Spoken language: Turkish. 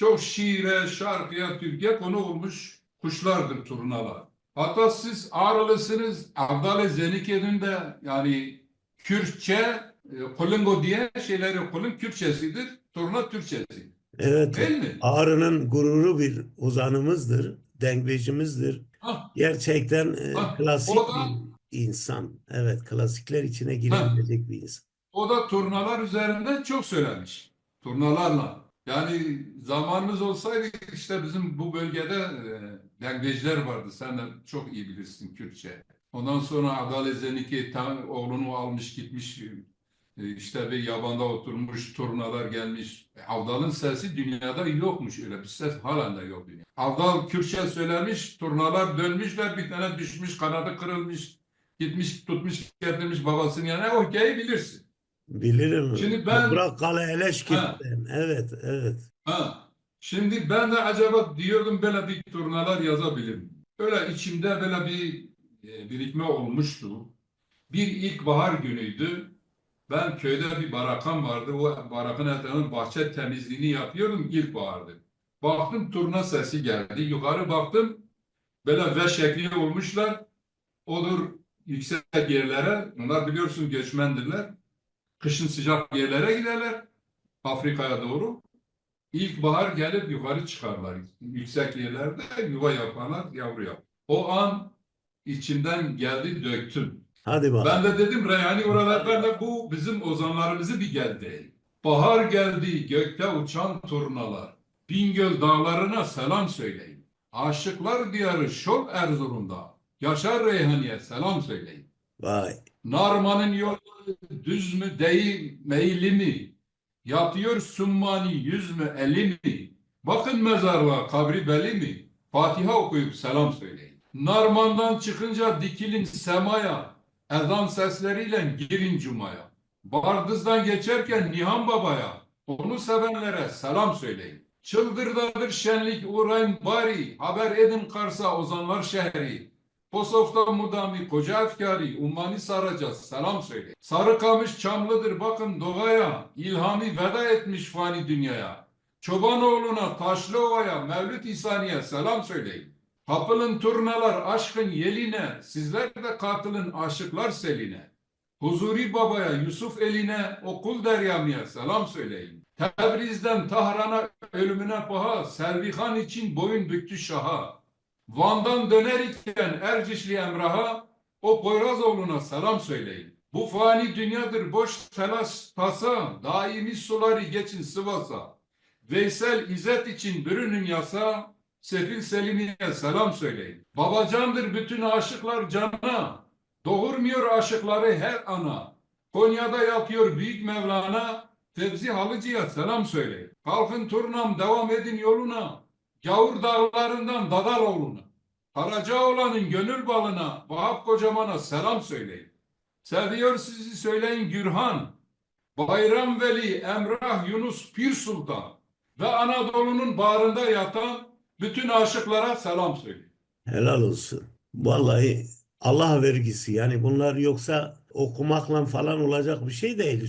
çok şiire, şarkıya, türküye konu olmuş kuşlardır turnalar. Hatta siz Ağrılısınız, Abdal Zenike'nin de yani Kürtçe, e, Kolungo diye şeyleri Kolun Kürtçesidir, turna Türkçesi. Evet, Değil mi? Ağrı'nın gururu bir ozanımızdır, dengecimizdir. Ah, Gerçekten e, Ah, klasik o da- bir insan. Evet, klasikler içine girebilecek bir insan. O da turnalar üzerinden çok söylemiş. Turnalarla. Yani zamanımız olsaydı işte bizim bu bölgede e, dengeciler vardı. Sen de çok iyi bilirsin Kürtçe. Ondan sonra Adalet Zeniki tam oğlunu almış gitmiş e, işte bir yabanda oturmuş turnalar gelmiş. E, Avdal'ın sesi dünyada yokmuş öyle bir ses halen de yok dünya. Avdal Kürtçe söylemiş, turnalar dönmüşler bir tane düşmüş kanadı kırılmış. Gitmiş tutmuş getirmiş babasının yanına o hikayeyi bilirsin. Bilirim. Şimdi ben- Toprak Kale Eleşkirt'ten. Ha. Evet, evet. Ha. Şimdi ben de acaba diyordum böyle bir turnalar yazabilirim. Öyle içimde böyle bir e, birikme olmuştu. Bir ilkbahar günüydü. Ben köyde bir barakam vardı. O barakın etrafının bahçe temizliğini yapıyordum ilkbahardı. Baktım turna sesi geldi. Yukarı baktım. Böyle V şekli olmuşlar. Odur yüksek yerlere. Onlar biliyorsun göçmendirler. Kışın sıcak yerlere giderler. Afrika'ya doğru. İlkbahar gelip yukarı çıkarlar. Yüksek yerlerde yuva yaparlar, yavru yap. O an içimden geldi döktüm. Hadi bakalım. Ben de dedim Reyhani oralardan da bu bizim ozanlarımızı bir geldi. Bahar geldi gökte uçan turnalar. Bingöl dağlarına selam söyleyin. Aşıklar diyarı Şol Erzurum'da. Yaşar Reyhani'ye selam söyleyin. Vay. Narman'ın yolları düz mü değil meyli mi? Yatıyor summani yüz mü eli mi? Bakın mezarlığa kabri beli mi? Fatiha okuyup selam söyleyin. Narman'dan çıkınca dikilin semaya. Ezan sesleriyle girin cumaya. Bardız'dan geçerken Nihan Baba'ya. Onu sevenlere selam söyleyin. Çıldırdadır şenlik uğrayın bari. Haber edin Kars'a ozanlar şehri. Posof'ta mudami koca efkari ummani saracağız selam söyle. Sarıkamış çamlıdır bakın doğaya ilhami veda etmiş fani dünyaya. Çobanoğlu'na Taşlıova'ya Mevlüt İsa'niye selam söyleyin. Kapılın turnalar aşkın yeline sizler de katılın aşıklar seline. Huzuri Baba'ya Yusuf eline okul deryamiye selam söyleyin. Tebriz'den Tahran'a ölümüne paha Servihan için boyun büktü şaha. Van'dan döner iken Ercişli Emrah'a o Poyrazoğlu'na selam söyleyin. Bu fani dünyadır boş telaş tasa, daimi suları geçin Sivas'a. Veysel İzzet için bürünün yasa, Sefil Selimi'ye selam söyleyin. Babacandır bütün aşıklar cana, doğurmuyor aşıkları her ana. Konya'da yatıyor büyük Mevlana, Fevzi Halıcı'ya selam söyleyin. Kalkın turnam devam edin yoluna, Gavur dağlarından Dadaloğlu'na, Karacaoğlan'ın gönül balına, Vahap Kocaman'a selam söyleyin. Seviyor sizi söyleyin Gürhan, Bayram Veli, Emrah, Yunus, Pir Sultan ve Anadolu'nun bağrında yatan bütün aşıklara selam söyleyin. Helal olsun. Vallahi Allah vergisi. Yani bunlar yoksa okumakla falan olacak bir şey değil.